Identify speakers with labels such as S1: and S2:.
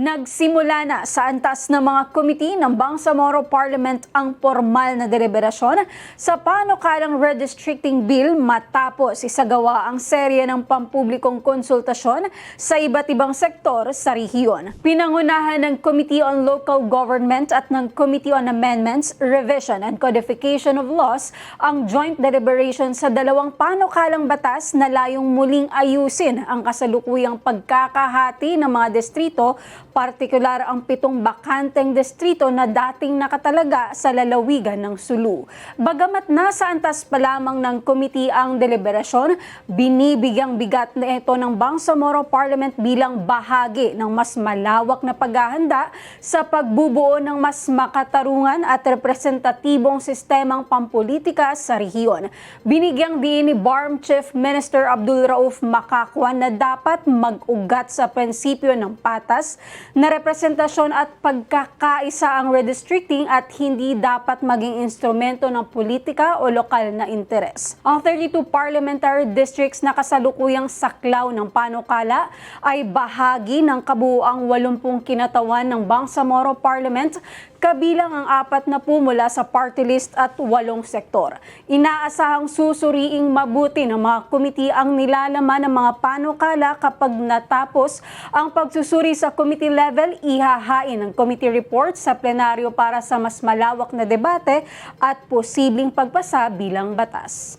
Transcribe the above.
S1: Nagsimula na sa antas ng mga komite ng Bangsamoro Parliament ang formal na deliberasyon sa panukalang redistricting bill matapos isagawa ang serye ng pampublikong konsultasyon sa iba't ibang sektor sa rehiyon. Pinangunahan ng Committee on Local Government at ng Committee on Amendments, Revision and Codification of Laws ang joint deliberation sa dalawang panukalang batas na layong muling ayusin ang kasalukuyang pagkakahati ng mga distrito partikular ang pitong bakanteng distrito na dating nakatalaga sa lalawigan ng Sulu. Bagamat nasa antas pa lamang ng komite ang deliberasyon, binibigyang bigat na ito ng Bangsamoro Parliament bilang bahagi ng mas malawak na paghahanda sa pagbubuo ng mas makatarungan at representatibong sistemang pampolitika sa rehiyon. Binigyang diin ni BARM Chief Minister Abdul Rauf Makakwan na dapat mag-ugat sa prinsipyo ng patas na representasyon at pagkakaisa ang redistricting at hindi dapat maging instrumento ng politika o lokal na interes. Ang 32 parliamentary districts na kasalukuyang saklaw ng panukala ay bahagi ng kabuuang 80 kinatawan ng Bangsamoro Parliament kabilang ang apat na pumula sa party list at walong sektor. Inaasahang susuriing mabuti ng mga komite ang nilalaman ng mga panukala kapag natapos ang pagsusuri sa committee level, ihahain ang committee report sa plenaryo para sa mas malawak na debate at posibleng pagpasa bilang batas.